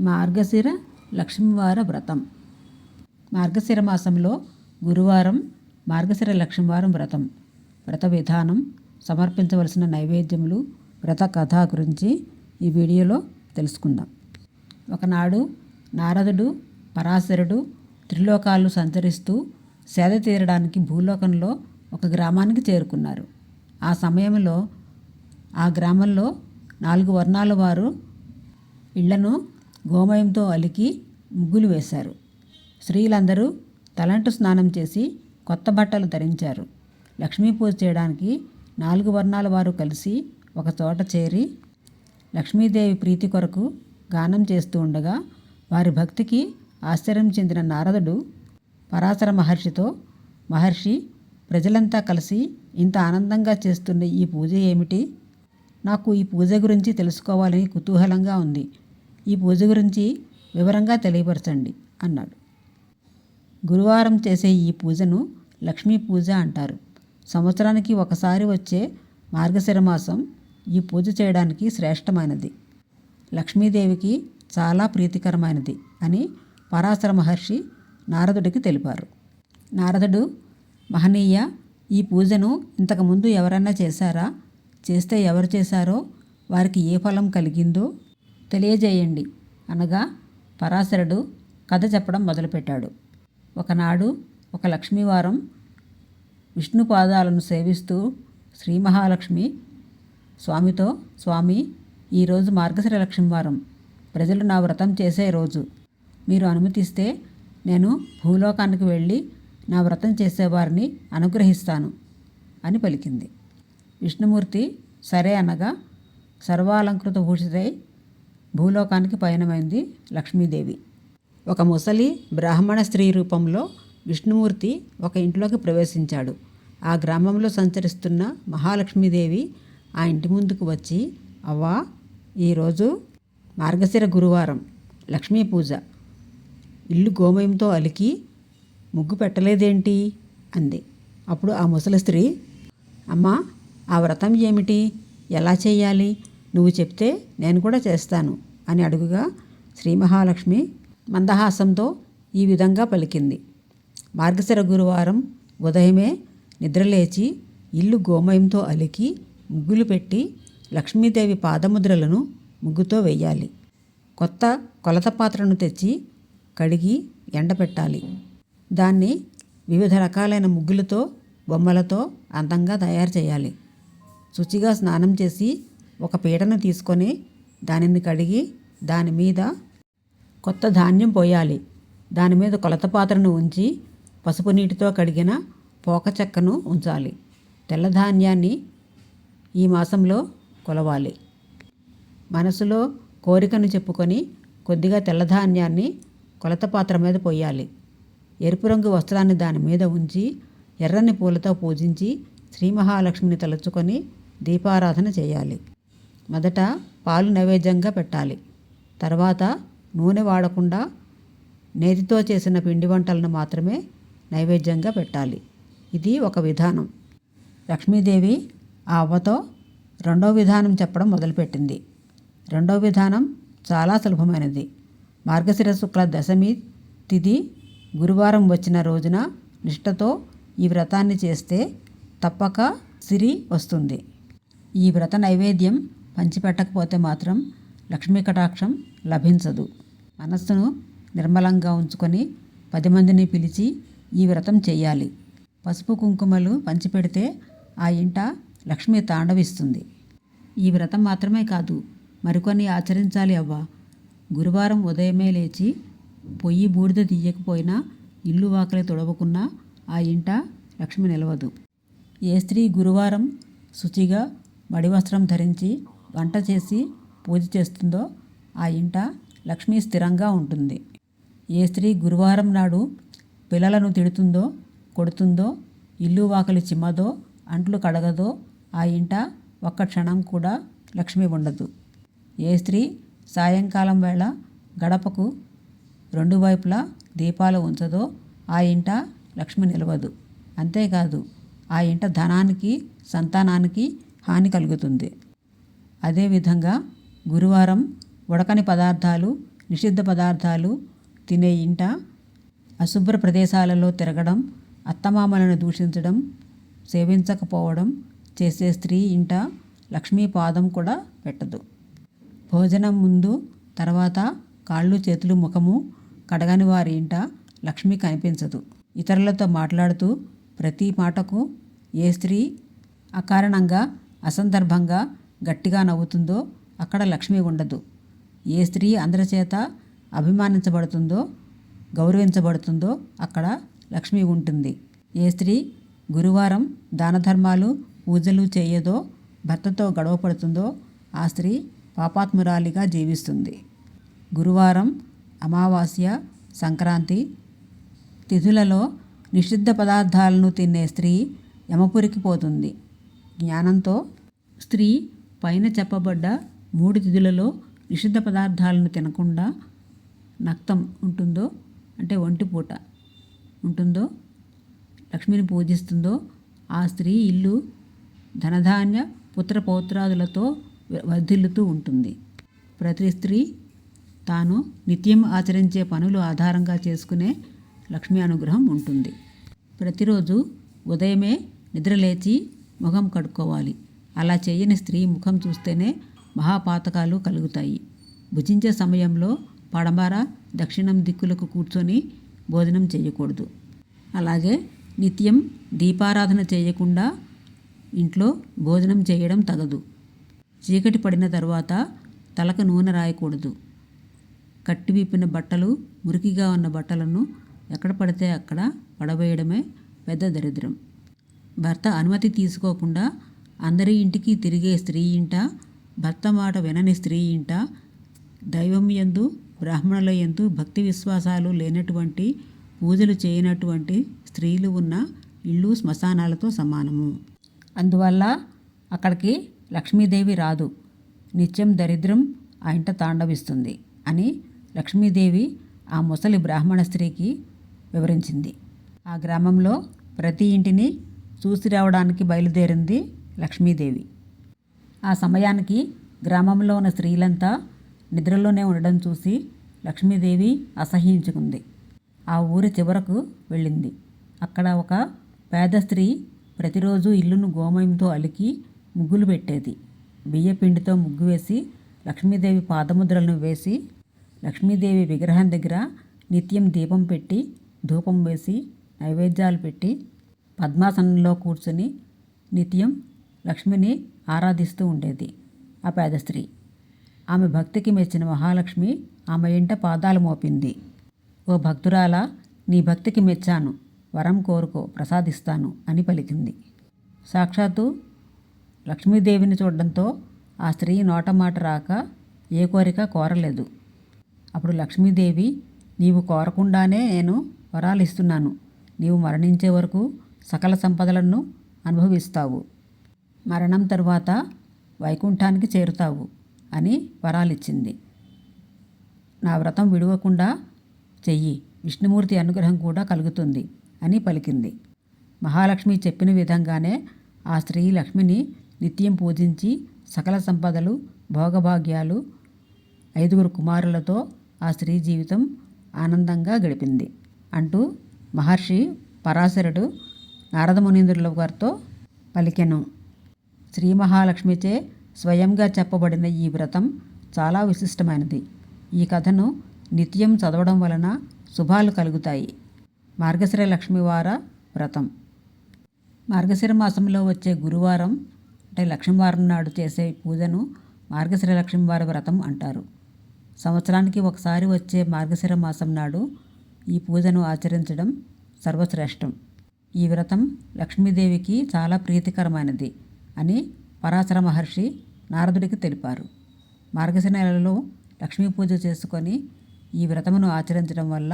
మార్గశిర లక్ష్మీవార వ్రతం. మార్గశిర మాసంలో గురువారం మార్గశిర లక్ష్మీవారం వ్రతం. వ్రత విధానం సమర్పించవలసిన నైవేద్యములు వ్రత కథ గురించి ఈ వీడియోలో తెలుసుకుందాం. ఒకనాడు నారదుడు పరాశరుడు త్రిలోకాలు సంచరిస్తూ సేద తీరడానికి భూలోకంలో ఒక గ్రామానికి చేరుకున్నారు. ఆ సమయంలో ఆ గ్రామంలో నాలుగు వర్ణాల వారు ఇళ్ళను గోమయంతో అలికి ముగ్గులు వేశారు. స్త్రీలందరూ తలంటు స్నానం చేసి కొత్త బట్టలు ధరించారు. లక్ష్మీ పూజ చేయడానికి నాలుగు వర్ణాల వారు కలిసి ఒక చోట చేరి లక్ష్మీదేవి ప్రీతి కొరకు గానం చేస్తూ ఉండగా వారి భక్తికి ఆశ్చర్యం చెందిన నారదుడు పరాశర మహర్షితో మహర్షి ప్రజలంతా కలిసి ఇంత ఆనందంగా చేస్తున్న ఈ పూజ ఏమిటి? నాకు ఈ పూజ గురించి తెలుసుకోవాలని కుతూహలంగా ఉంది. ఈ పూజ గురించి వివరంగా తెలియపరచండి అన్నాడు. గురువారం చేసే ఈ పూజను లక్ష్మీ పూజ అంటారు. సంవత్సరానికి ఒకసారి వచ్చే మార్గశిర మాసం ఈ పూజ చేయడానికి శ్రేష్టమైనది. లక్ష్మీదేవికి చాలా ప్రీతికరమైనది అని పరాశర మహర్షి నారదుడికి తెలిపారు. నారదుడు మహనీయ ఈ పూజను ఇంతకుముందు ఎవరైనా చేశారా? చేస్తే ఎవరు చేశారో? వారికి ఏ ఫలం కలిగిందో తెలియజేయండి అనగా పరాశరుడు కథ చెప్పడం మొదలుపెట్టాడు. ఒకనాడు ఒక లక్ష్మీవారం విష్ణు పాదాలను సేవిస్తూ శ్రీ మహాలక్ష్మి స్వామితో స్వామి ఈరోజు మార్గశిర లక్ష్మీవారం. ప్రజలు నా వ్రతం చేసే రోజు. మీరు అనుమతిస్తే నేను భూలోకానికి వెళ్ళి నా వ్రతం చేసేవారిని అనుగ్రహిస్తాను అని పలికింది. విష్ణుమూర్తి సరే అనగా సర్వాలంకృత భూషితై భూలోకానికి పయనమైంది లక్ష్మీదేవి. ఒక ముసలి బ్రాహ్మణ స్త్రీ రూపంలో విష్ణుమూర్తి ఒక ఇంట్లోకి ప్రవేశించాడు. ఆ గ్రామంలో సంచరిస్తున్న మహాలక్ష్మీదేవి ఆ ఇంటి ముందుకు వచ్చి అవ్వా ఈరోజు మార్గశిర గురువారం లక్ష్మీ పూజ. ఇల్లు గోమయంతో అలికి ముగ్గు పెట్టలేదేంటి? అంది. అప్పుడు ఆ ముసలి స్త్రీ అమ్మా ఆ వ్రతం ఏమిటి? ఎలా చేయాలి? నువ్వు చెప్తే నేను కూడా చేస్తాను అని అడుగుగా శ్రీ మహాలక్ష్మి మందహాసంతో ఈ విధంగా పలికింది. మార్గశిర గురువారం ఉదయమే నిద్రలేచి ఇల్లు గోమయంతో అలికి ముగ్గులు పెట్టి లక్ష్మీదేవి పాదముద్రలను ముగ్గుతో వెయ్యాలి. కొత్త కొలత పాత్రను తెచ్చి కడిగి ఎండపెట్టాలి దాన్ని వివిధ రకాలైన ముగ్గులతో బొమ్మలతో అందంగా తయారు చేయాలి. శుచిగా స్నానం చేసి ఒక పీటను తీసుకొని దానిని కడిగి దాని మీద కొత్త ధాన్యం పోయాలి. దాని మీద కొలత పాత్రను ఉంచి పసుపు నీటితో కడిగిన పోక చెక్కను ఉంచాలి. తెల్ల ధాన్యాన్ని ఈ మాసంలో కొలవాలి. మనసులో కోరికను చెప్పుకొని కొద్దిగా తెల్లధాన్యాన్ని కొలత పాత్ర మీద పోయాలి. ఎరుపు రంగు వస్త్రాన్ని దాని మీద ఉంచి ఎర్రని పూలతో పూజించి శ్రీ మహాలక్ష్మిని తలుచుకొని దీపారాధన చేయాలి. మొదట పాలు నైవేద్యంగా పెట్టాలి. తర్వాత నూనె వాడకుండా నేతితో చేసిన పిండి వంటలను మాత్రమే నైవేద్యంగా పెట్టాలి. ఇది ఒక విధానం. లక్ష్మీదేవి ఆ అవ్వతో రెండో విధానం చెప్పడం మొదలుపెట్టింది. రెండో విధానం చాలా సులభమైనది. మార్గశిర శుక్ల దశమి తిథి గురువారం వచ్చిన రోజున నిష్ఠతో ఈ వ్రతాన్ని చేస్తే తప్పక సిరి వస్తుంది. ఈ వ్రత నైవేద్యం పంచిపెట్టకపోతే మాత్రం లక్ష్మీ కటాక్షం లభించదు. మనస్సును నిర్మలంగా ఉంచుకొని పది మందిని పిలిచి ఈ వ్రతం చేయాలి. పసుపు కుంకుమలు పంచిపెడితే ఆ ఇంట లక్ష్మి తాండవిస్తుంది. ఈ వ్రతం మాత్రమే కాదు మరికొన్ని ఆచరించాలి అవ్వ. గురువారం ఉదయమే లేచి పొయ్యి బూడిద తీయకపోయినా ఇల్లు వాకలి తొడవకున్నా ఆ ఇంట లక్ష్మి నిలవదు. ఏ స్త్రీ గురువారం శుచిగా మడి వస్త్రం ధరించి వంట చేసి పూజ చేస్తుందో ఆ ఇంట లక్ష్మి స్థిరంగా ఉంటుంది. ఏ స్త్రీ గురువారం నాడు పిల్లలను తిడుతుందో కొడుతుందో ఇల్లు వాకలి చిమ్మదో అంట్లు కడగదో ఆ ఇంట ఒక్క క్షణం కూడా లక్ష్మి ఉండదు. ఏ స్త్రీ సాయంకాలం వేళ గడపకు రెండు వైపులా దీపాలు ఉంచదో ఆ ఇంట లక్ష్మి నిలవదు. అంతేకాదు ఆ ఇంట ధనానికి సంతానానికి హాని కలుగుతుంది. అదేవిధంగా గురువారం ఉడకని పదార్థాలు నిషిద్ధ పదార్థాలు తినే ఇంట అశుభ్ర ప్రదేశాలలో తిరగడం అత్తమామలను దూషించడం సేవించకపోవడం చేసే స్త్రీ ఇంట లక్ష్మీ పాదం కూడా పెట్టదు. భోజనం ముందు తర్వాత కాళ్ళు చేతులు ముఖము కడగని వారి ఇంట లక్ష్మి కనిపించదు. ఇతరులతో మాట్లాడుతూ ప్రతి మాటకు ఏ స్త్రీ అకారణంగా అసందర్భంగా గట్టిగా నవ్వుతుందో అక్కడ లక్ష్మి ఉండదు. ఏ స్త్రీ అందరి చేత అభిమానించబడుతుందో గౌరవించబడుతుందో అక్కడ లక్ష్మి ఉంటుంది. ఏ స్త్రీ గురువారం దానధర్మాలు పూజలు చేయదో భర్తతో గొడవపడుతుందో ఆ స్త్రీ పాపాత్మురాలిగా జీవిస్తుంది. గురువారం అమావాస్య సంక్రాంతి తిథులలో నిషిద్ధ పదార్థాలను తినే స్త్రీ యమపురికి పోతుంది. జ్ఞానంతో స్త్రీ పైన చెప్పబడ్డ మూడు తిథులలో నిషిద్ధ పదార్థాలను తినకుండా నక్తం ఉంటుందో అంటే ఒంటిపూట ఉంటుందో లక్ష్మిని పూజిస్తుందో ఆ స్త్రీ ఇల్లు ధనధాన్య పుత్ర పౌత్రాదులతో వర్ధిల్లుతూ ఉంటుంది. ప్రతి స్త్రీ తాను నిత్యం ఆచరించే పనులు ఆధారంగా చేసుకునే లక్ష్మీ అనుగ్రహం ఉంటుంది. ప్రతిరోజు ఉదయమే నిద్రలేచి ముఖం కడుక్కోవాలి. అలా చేయని స్త్రీ ముఖం చూస్తేనే మహాపాతకాలు కలుగుతాయి. భుజించే సమయంలో పడమర దక్షిణం దిక్కులకు కూర్చొని భోజనం చేయకూడదు. అలాగే నిత్యం దీపారాధన చేయకుండా ఇంట్లో భోజనం చేయడం తగదు. చీకటి పడిన తర్వాత తలకు నూనె రాయకూడదు. కట్టి విప్పిన బట్టలు మురికిగా ఉన్న బట్టలను ఎక్కడ పడితే అక్కడ పడవేయడమే పెద్ద దరిద్రం. భర్త అనుమతి తీసుకోకుండా అందరి ఇంటికి తిరిగే స్త్రీ ఇంట భర్త మాట వినని స్త్రీ ఇంట దైవం యందు బ్రాహ్మణుల ఎందు భక్తి విశ్వాసాలు లేనటువంటి పూజలు చేయనటువంటి స్త్రీలు ఉన్న ఇళ్ళు శ్మశానాలతో సమానము. అందువల్ల అక్కడికి లక్ష్మీదేవి రాదు. నిత్యం దరిద్రం ఆ ఇంట తాండవిస్తుంది అని లక్ష్మీదేవి ఆ ముసలి బ్రాహ్మణ స్త్రీకి వివరించింది. ఆ గ్రామంలో ప్రతి ఇంటిని చూసి రావడానికి బయలుదేరింది లక్ష్మీదేవి. ఆ సమయానికి గ్రామంలో ఉన్న స్త్రీలంతా నిద్రలోనే ఉండడం చూసి లక్ష్మీదేవి అసహ్యించుకుంది. ఆ ఊరి చివరకు వెళ్ళింది. అక్కడ ఒక పేద స్త్రీ ప్రతిరోజు ఇల్లును గోమయంతో అలికి ముగ్గులు పెట్టేది. బియ్యపిండితో ముగ్గు వేసి లక్ష్మీదేవి పాదముద్రలను వేసి లక్ష్మీదేవి విగ్రహం దగ్గర నిత్యం దీపం పెట్టి ధూపం వేసి నైవేద్యాలు పెట్టి పద్మాసనంలో కూర్చుని నిత్యం లక్ష్మిని ఆరాధిస్తూ ఉండేది ఆ పేద స్త్రీ. ఆమె భక్తికి మెచ్చిన మహాలక్ష్మి ఆమె ఇంట పాదాలు మోపింది. ఓ భక్తురాల నీ భక్తికి మెచ్చాను వరం కోరుకో ప్రసాదిస్తాను అని పలికింది. సాక్షాత్తు లక్ష్మీదేవిని చూడడంతో ఆ స్త్రీ నోట మాట రాక ఏ కోరిక కోరలేదు. అప్పుడు లక్ష్మీదేవి నీవు కోరకుండానే నేను వరాలు ఇస్తున్నాను. నీవు మరణించే వరకు సకల సంపదలను అనుభవిస్తావు. మరణం తరువాత వైకుంఠానికి చేరుతావు అని వరాలిచ్చింది. నా వ్రతం విడవకుండా చెయ్యి విష్ణుమూర్తి అనుగ్రహం కూడా కలుగుతుంది అని పలికింది. మహాలక్ష్మి చెప్పిన విధంగానే ఆ స్త్రీ లక్ష్మిని నిత్యం పూజించి సకల సంపదలు భోగభాగ్యాలు ఐదుగురు కుమారులతో ఆ స్త్రీ జీవితం ఆనందంగా గడిపింది. అంటూ మహర్షి పరాశరుడు నారద మునీంద్రుల వారితో పలికెను. శ్రీ మహాలక్ష్మిచే స్వయంగా చెప్పబడిన ఈ వ్రతం చాలా విశిష్టమైనది. ఈ కథను నిత్యం చదవడం వలన శుభాలు కలుగుతాయి. మార్గశిర లక్ష్మీవార వ్రతం. మార్గశిర మాసంలో వచ్చే గురువారం అంటే లక్ష్మీవారం నాడు చేసే పూజను మార్గశిర లక్ష్మీవార వ్రతం అంటారు. సంవత్సరానికి ఒకసారి వచ్చే మార్గశిర మాసం నాడు ఈ పూజను ఆచరించడం సర్వశ్రేష్టం. ఈ వ్రతం లక్ష్మీదేవికి చాలా ప్రీతికరమైనది. అని పరాశర మహర్షి నారదుడికి తెలిపారు. మార్గశి నెలలో లక్ష్మీ పూజ చేసుకొని ఈ వ్రతమును ఆచరించడం వల్ల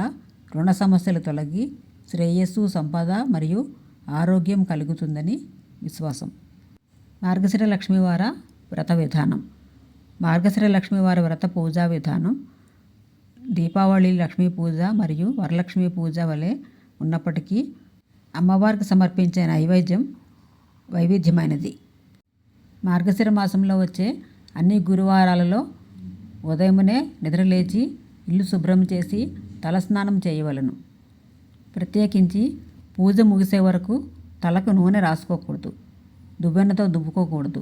రుణ సమస్యలు తొలగి శ్రేయస్సు సంపద మరియు ఆరోగ్యం కలుగుతుందని విశ్వాసం. మార్గశిర లక్ష్మీవార వ్రత విధానం. మార్గశిర లక్ష్మీవారి వ్రత పూజా విధానం. దీపావళి లక్ష్మీ పూజ మరియు వరలక్ష్మి పూజ వలె ఉన్నప్పటికీ అమ్మవారికి సమర్పించే నైవేద్యం వైవిధ్యమైనది. మార్గశిర మాసంలో వచ్చే అన్ని గురువారాలలో ఉదయమునే నిద్రలేచి ఇల్లు శుభ్రం చేసి తలస్నానం చేయవలను. ప్రత్యేకించి పూజ ముగిసే వరకు తలకు నూనె రాసుకోకూడదు. దువ్వెనతో దువ్వుకోకూడదు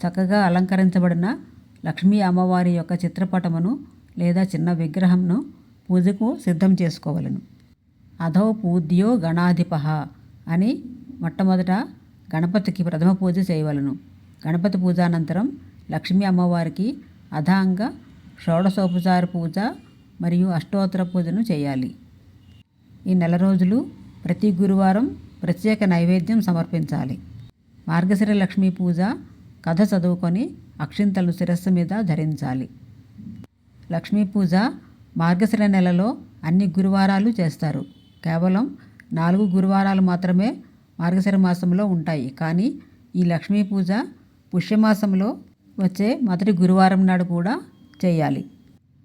చక్కగా అలంకరించబడిన లక్ష్మీ అమ్మవారి యొక్క చిత్రపటమును లేదా చిన్న విగ్రహంను పూజకు సిద్ధం చేసుకోవలను. అధో పూజ్యో గణాధిప అని మొట్టమొదట గణపతికి ప్రథమ పూజ చేయవలను. గణపతి పూజ అనంతరం లక్ష్మీ అమ్మవారికి అధాంగ షోడశోపచార పూజ మరియు అష్టోత్తర పూజను చేయాలి. ఈ నెల రోజులు ప్రతి గురువారం ప్రత్యేక నైవేద్యం సమర్పించాలి. మార్గశిర లక్ష్మీ పూజ కథ చదువుకొని అక్షింతలు శిరస్సు మీద ధరించాలి. లక్ష్మీ పూజ మార్గశిర నెలలో అన్ని గురువారాలు చేస్తారు. కేవలం నాలుగు గురువారాలు మాత్రమే మార్గశిర మాసంలో ఉంటాయి. కానీ ఈ లక్ష్మీ పూజ పుష్యమాసంలో వచ్చే మొదటి గురువారం నాడు కూడా చేయాలి.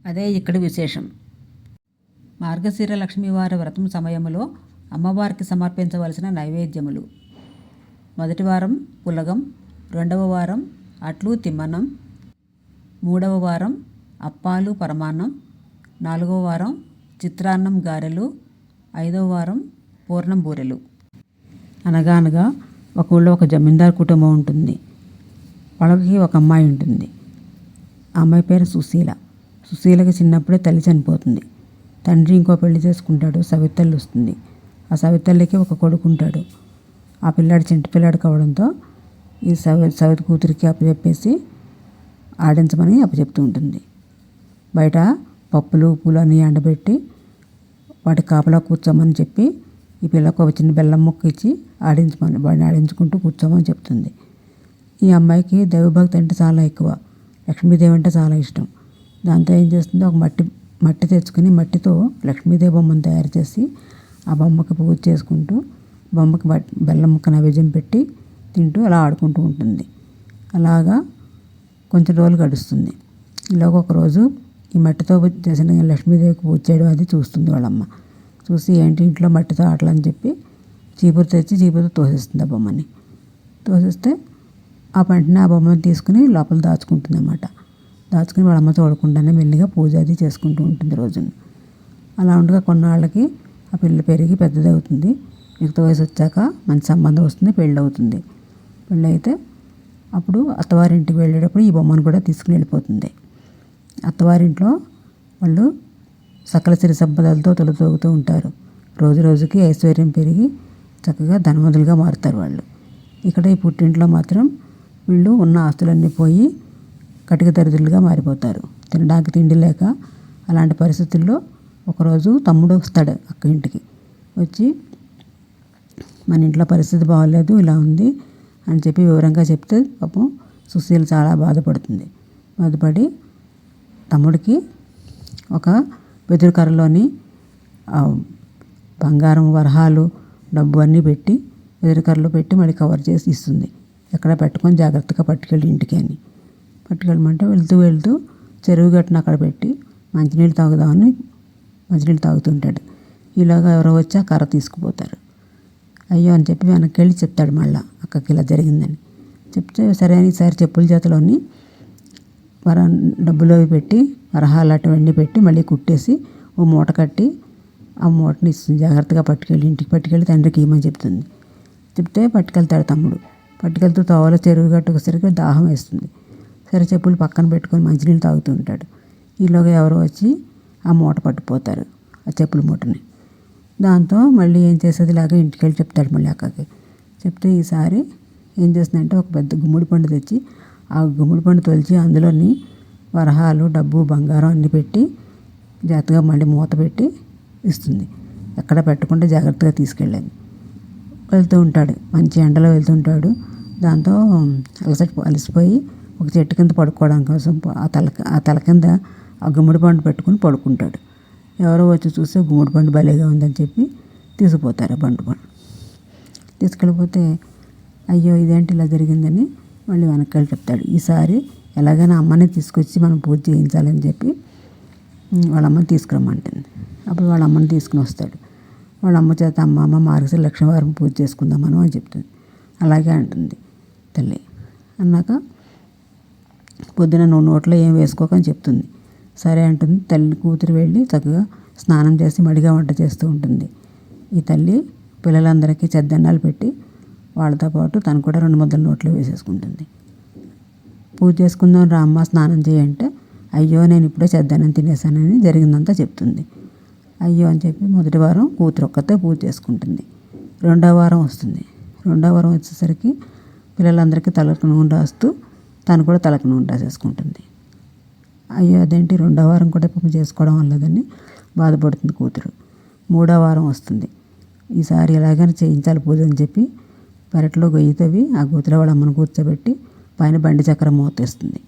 అదే ఇక్కడ విశేషం. మార్గశిర లక్ష్మీవారి వ్రతం సమయంలో అమ్మవారికి సమర్పించవలసిన నైవేద్యములు. మొదటి వారం పులగం రెండవ వారం అట్లు తిమ్మనం మూడవ వారం అప్పాలు పరమాన్నం నాలుగవ వారం చిత్రాన్నం గారెలు ఐదవ వారం పూర్ణం బూరెలు. అనగా అనగా ఒక ఊళ్ళో ఒక జమీందార్ కుటుంబం ఉంటుంది. వాళ్ళకి ఒక అమ్మాయి ఉంటుంది. ఆ అమ్మాయి పేరు సుశీల. సుశీలకి చిన్నప్పుడే తల్లి చనిపోతుంది. తండ్రి ఇంకో పెళ్ళి చేసుకుంటాడు సవితల్లి వస్తుంది. ఆ సవితల్లికి ఒక కొడుకు ఉంటాడు ఆ పిల్లాడు చింటి పిల్లాడు కావడంతో ఈ సవి సవిత కూతురికి అప్పచెప్పేసి ఆడించమని అప్పచెప్తూ ఉంటుంది. బయట పప్పులు ఉప్పులు అన్నీ ఎండబెట్టి వాటి కాపలా కూర్చోమని చెప్పి ఈ పిల్లకు ఒక చిన్న బెల్లం ముక్క ఇచ్చి ఆడించమని వాడిని ఆడించుకుంటూ కూర్చోమని చెప్తుంది. ఈ అమ్మాయికి దైవభక్తి అంటే చాలా ఎక్కువ. లక్ష్మీదేవి అంటే చాలా ఇష్టం. దాంతో ఏం చేస్తుంది? ఒక మట్టి మట్టి తెచ్చుకొని మట్టితో లక్ష్మీదేవి బొమ్మను తయారు చేసి ఆ బొమ్మకి పూజ చేసుకుంటూ బొమ్మకి బెల్లం ముక్క నైవేద్యం పెట్టి తింటూ అలా ఆడుకుంటూ ఉంటుంది. అలాగా కొంచెం రోజులు గడుస్తుంది. ఇలాగ ఒకరోజు ఈ మట్టితో చేసిన లక్ష్మీదేవికి పూజ చేయడం అది చూస్తుంది వాళ్ళమ్మ. చూసి ఏంటి ఇంట్లో మట్టితో ఆటలని చెప్పి చీపురు తెచ్చి చీపురుతో తోసేస్తుంది ఆ బొమ్మని. తోసేస్తే ఆ వెంటనే ఆ బొమ్మను తీసుకుని లోపల దాచుకుంటుంది అన్నమాట దాచుకుని వాళ్ళ అమ్మ చూడకుండానే మెల్లిగా పూజ అది చేసుకుంటూ ఉంటుంది రోజును. అలా ఉండగా కొన్నాళ్ళకి ఆ పిల్ల పెరిగి పెద్దదవుతుంది. యుక్త వయసు వచ్చాక మంచి సంబంధం వస్తుంది పెళ్ళి అవుతుంది పెళ్ళి అయితే అప్పుడు అత్తవారింటికి వెళ్ళేటప్పుడు ఈ బొమ్మను కూడా తీసుకుని వెళ్ళిపోతుంది. అత్తవారింట్లో వాళ్ళు సకల సిరి సంపదలతో తొలతోగుతూ ఉంటారు. రోజు రోజుకి ఐశ్వర్యం పెరిగి చక్కగా ధనవంతులుగా మారుతారు వాళ్ళు. ఇక్కడ ఈ పుట్టింట్లో మాత్రం వీళ్ళు ఉన్న ఆస్తులన్నీ పోయి కటిక దరిద్రులుగా మారిపోతారు. తినడానికి తిండి లేక అలాంటి పరిస్థితుల్లో ఒకరోజు తమ్ముడు వస్తాడు అక్క ఇంటికి. వచ్చి మన ఇంట్లో పరిస్థితి బాగోలేదు ఇలా ఉంది అని చెప్పి వివరంగా చెప్తే పాపం సుశీల చాలా బాధపడుతుంది. బాధపడి తమ్ముడికి ఒక వెదురు కర్రలోని బంగారం వరహాలు డబ్బు అన్నీ పెట్టి వెదురు కర్రలో పెట్టి మళ్ళీ కవర్ చేసి ఇస్తుంది. ఎక్కడ పెట్టుకొని జాగ్రత్తగా పట్టుకెళ్ళి ఇంటికి అని. పట్టుకెళ్ళమంటే వెళ్తూ వెళ్తూ చెరువు గట్టున అక్కడ పెట్టి మంచినీళ్ళు తాగుదామని మంచినీళ్ళు తాగుతుంటాడు. ఇలాగ ఎవరో వచ్చి ఆ కర్ర తీసుకుపోతారు. అయ్యో అని చెప్పి వెనక్కి వెళ్ళి చెప్తాడు మళ్ళా అక్కకి ఇలా జరిగిందని. చెప్తే సరే అని ఈసారి చెప్పుల చేతిలోని వర డబ్బులు అవి పెట్టి వరహాలు అటువన్నీ పెట్టి మళ్ళీ కుట్టేసి ఓ మూట కట్టి ఆ మూటని ఇస్తుంది జాగ్రత్తగా పట్టుకెళ్ళి ఇంటికి పట్టుకెళ్ళి తండ్రికి ఇవ్వమని చెప్తుంది. చెప్తే పట్టుకెళ్తాడు తమ్ముడు. పట్టుకెళ్తూ తోవలో చెరువు గట్టుకొసరికి దాహం వేస్తుంది. సరే చెప్పులు పక్కన పెట్టుకొని మంచినీళ్ళు తాగుతూ ఉంటాడు. ఈలోగా ఎవరో వచ్చి ఆ మూట పట్టుపోతారు ఆ చెప్పుల మూటని. దాంతో మళ్ళీ ఏం చేసేది? లాగా ఇంటికి వెళ్ళి చెప్తాడు మళ్ళీ అక్కకి. చెప్తే ఈసారి ఏం చేస్తుందంటే ఒక పెద్ద గుమ్మడి పండు తెచ్చి ఆ గుమ్మడి పండు తొలిచి అందులోని వరహాలు డబ్బు బంగారం అన్ని పెట్టి జాగ్రత్తగా మళ్ళీ మూత పెట్టి ఇస్తుంది. ఎక్కడ పెట్టకుండా జాగ్రత్తగా తీసుకెళ్ళేది వెళ్తూ ఉంటాడు. మంచి ఎండలో వెళ్తుంటాడు దాంతో అలసట అలసిపోయి ఒక చెట్టు కింద పడుకోవడం కోసం ఆ తల ఆ తల కింద ఆ గుమ్మడి పండు పెట్టుకుని పడుకుంటాడు. ఎవరో వచ్చి చూస్తే గుమ్మడి పండు భలేగా ఉందని చెప్పి తీసుకుపోతారు ఆ బండు పండు. తీసుకెళ్ళిపోతే అయ్యో ఇదేంటి ఇలా జరిగిందని మళ్ళీ వెనక్కి చెప్తాడు. ఈసారి ఎలాగైనా అమ్మని తీసుకొచ్చి మనం పూజ చేయించాలని చెప్పి వాళ్ళ అమ్మని తీసుకురమ్మంటుంది. అప్పుడు వాళ్ళ అమ్మని తీసుకుని వస్తాడు. వాళ్ళ అమ్మ చేత అమ్మ అమ్మ మార్గశ లక్ష్మీవారం పూజ చేసుకుందాం మనం అని చెప్తుంది. అలాగే అంటుంది తల్లి. అన్నాక పొద్దున నువ్వు నోట్లో ఏం వేసుకోకని చెప్తుంది. సరే అంటుంది తల్లి కూతురు వెళ్ళి చక్కగా స్నానం చేసి మడిగా వంట చేస్తూ ఉంటుంది. ఈ తల్లి పిల్లలందరికీ చెద్దన్నాలు పెట్టి వాళ్ళతో పాటు తను కూడా రెండు ముద్దలు నోట్లో వేసేసుకుంటుంది. పూజ చేసుకుందాం రామ్మ స్నానం చేయంటే. అయ్యో నేను ఇప్పుడే చెద్దనం తినేసానని జరిగిందంతా చెప్తుంది. అయ్యో అని చెప్పి మొదటి వారం కూతురు ఒక్కతే పూజ చేసుకుంటుంది. రెండో వారం వస్తుంది. రెండో వారం వచ్చేసరికి పిల్లలందరికీ తలకు నూనె రాస్తూ తను కూడా తలకు నూనె రాసేసుకుంటుంది. అయ్యో అదేంటి? రెండో వారం కూడా పూజ చేసుకోవడం వల్లదని బాధపడుతుంది కూతురు. మూడో వారం వస్తుంది. ఈసారి ఎలాగైనా చేయించాలి పూజ అని చెప్పి పెరట్లో గొయ్యి తవ్వి ఆ కూతురు వాళ్ళ అమ్మను కూర్చోబెట్టి పైన బండి చక్రం మూతేస్తుంది.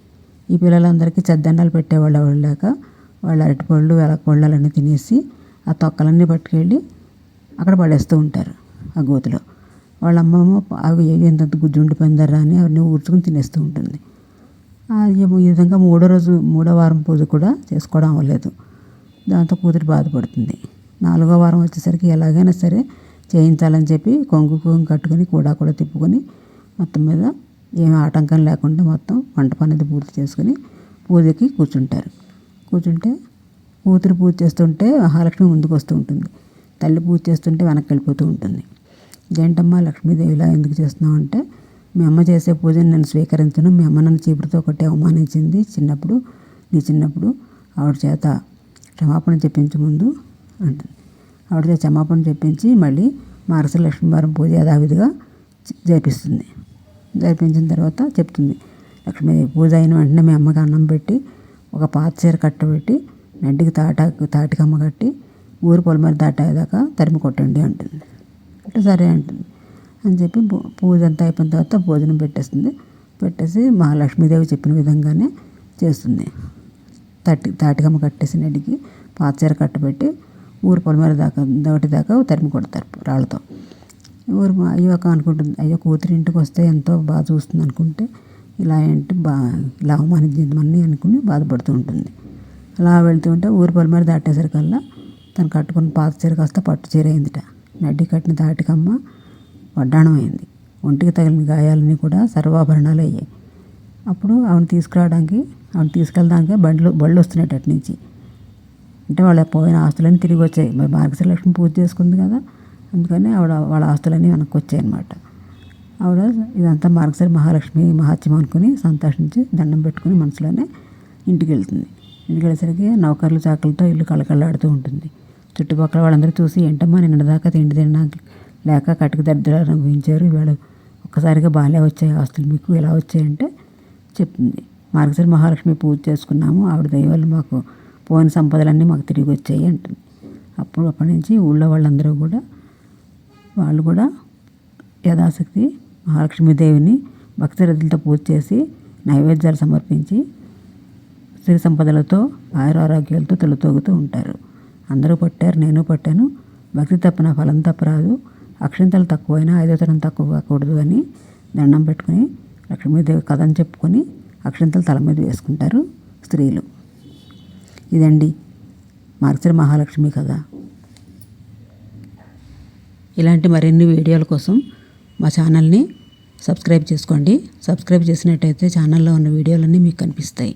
ఈ పిల్లలందరికీ చెద్దండాలు పెట్టేవాళ్ళు ఎవరు లేక వాళ్ళ అరటిపళ్ళు వెలపళ్ళన్నీ తినేసి ఆ తొక్కలన్నీ పట్టుకెళ్ళి అక్కడ పడేస్తూ ఉంటారు ఆ గోతిలో. వాళ్ళ అమ్మమ్మ అవి ఎంతంత గుజ్జుండి పందరా అని అవన్నీ ఊడ్చుకుని తినేస్తూ ఉంటుంది. ఈ విధంగా మూడో రోజు మూడో వారం పూజ కూడా చేసుకోవడం అవ్వలేదు. దాంతో కూతురు బాధపడుతుంది. నాలుగో వారం వచ్చేసరికి ఎలాగైనా సరే చేయించాలని చెప్పి కొంగు కొంగు కట్టుకొని కూడా కూడా తిప్పుకొని మొత్తం మీద ఏం ఆటంకం లేకుండా మొత్తం వంట పని పూర్తి చేసుకొని పూజకి కూర్చుంటారు. కూర్చుంటే కూతురు పూజ చేస్తుంటే మహాలక్ష్మి ముందుకు వస్తూ ఉంటుంది. తల్లి పూజ చేస్తుంటే వెనక్కి వెళ్ళిపోతూ ఉంటుంది. జంటమ్మ లక్ష్మీదేవి ఇలా ఎందుకు చేస్తున్నావు? అంటే మీ అమ్మ చేసే పూజను నేను స్వీకరించను. మీ అమ్మ నన్ను చీపురుతో ఒకటే అవమానించింది చిన్నప్పుడు. నీ చిన్నప్పుడు ఆవిడ చేత క్షమాపణ చెప్పించు ముందు అంటుంది. ఆవిడ చేత క్షమాపణ చెప్పించి మళ్ళీ మారస లక్ష్మీవారం పూజ యథావిధిగా జరిపిస్తుంది. జరిపించిన తర్వాత చెప్తుంది. లక్ష్మీదేవి పూజ అయిన వెంటనే మీ అమ్మకి అన్నం పెట్టి ఒక పాత చీర కట్టబెట్టి నడ్డికి తాటాకు తాటికమ్మ కట్టి ఊరు పొలమరి దాటేదాకా తరిమి కొట్టండి అంటుంది. అంటే సరే అంటుంది. అని చెప్పి పూజ అంతా అయిపోయిన తర్వాత భోజనం పెట్టేస్తుంది. పెట్టేసి మహాలక్ష్మీదేవి చెప్పిన విధంగానే చేస్తుంది. తట్టి తాటికమ్మ కట్టేసి నడికి పాతచీర కట్టబెట్టి ఊరు పొలమేర దాకా దాటి దాకా తరిమి కొడతారు రాళ్ళతో. ఊరు అయ్యో అనుకుంటుంది అయ్యో కూతురు ఇంటికి వస్తే ఎంతో బాగా చూస్తుంది అనుకుంటే ఇలా ఏంటి బా ఇలా అవమానించింది అనుకుని బాధపడుతూ ఉంటుంది. అలా వెళ్తూ ఉంటే ఊరు పొలమేర దాటేసరికల్లా తను కట్టుకున్న పాత చీర కాస్త పట్టు చీర అయిందిట. నడ్డి కట్టిన తాటికమ్మ వడ్డాణం అయింది. ఒంటికి తగిలిన గాయాలన్నీ కూడా సర్వాభరణాలు అయ్యాయి. అప్పుడు ఆవిడ తీసుకురావడానికి ఆవిడ తీసుకెళ్ళడానికి బండ్లు బళ్ళు వస్తున్నాయి అటు నుంచి. అంటే వాళ్ళ పోయిన ఆస్తులన్నీ తిరిగి వచ్చాయి. మరి మార్గశిరలక్ష్మి పూజ చేసుకుంది కదా. అందుకని ఆవిడ వాళ్ళ ఆస్తులన్నీ వెనక్కి వచ్చాయి అనమాట ఆవిడ ఇదంతా మార్గశిర మహాలక్ష్మి మహాత్యం అనుకుని సంతోషించి దండం పెట్టుకుని మనసులోనే ఇంటికి వెళ్తుంది. ఇంటికి వెళ్ళేసరికి నౌకర్లు చాకలతో ఇల్లు కళకళలాడుతూ ఉంటుంది. చుట్టుపక్కల వాళ్ళందరూ చూసి ఏంటమ్మా నిన్నదాకా తిండి తినడానికి లేక కట్టుకు దరిద్రాలు అనుభవించారు ఇవాళ ఒక్కసారిగా బాగాలే వచ్చాయి ఆస్తులు మీకు ఎలా వచ్చాయంటే చెప్తుంది మార్గశ్వరి మహాలక్ష్మి పూజ చేసుకున్నాము. ఆవిడ దైవాలు మాకు పోయిన సంపదలన్నీ మాకు తిరిగి వచ్చాయి అంటుంది. అప్పుడు అప్పటి నుంచి ఊళ్ళో వాళ్ళందరూ కూడా వాళ్ళు కూడా యథాశక్తి మహాలక్ష్మీదేవిని భక్తిరథులతో పూజ చేసి నైవేద్యాలు సమర్పించి సిరి సంపదలతో ఆయురారోగ్యాలతో తొలతోగుతూ ఉంటారు. అందరూ పట్టారు నేను పట్టాను. భక్తి తప్పిన ఫలం తప్పరాదు. అక్షంతలు తక్కువైనా ఐదో తరం తక్కువ కాకూడదు అని దండం పెట్టుకుని లక్ష్మీదేవి కథను చెప్పుకొని అక్షంతలు తల మీద వేసుకుంటారు స్త్రీలు. ఇదండి మార్చరి మహాలక్ష్మి కథ. ఇలాంటి మరిన్ని వీడియోల కోసం మా ఛానల్ని సబ్స్క్రైబ్ చేసుకోండి. సబ్స్క్రైబ్ చేసినట్టయితే ఛానల్లో ఉన్న వీడియోలన్నీ మీకు కనిపిస్తాయి.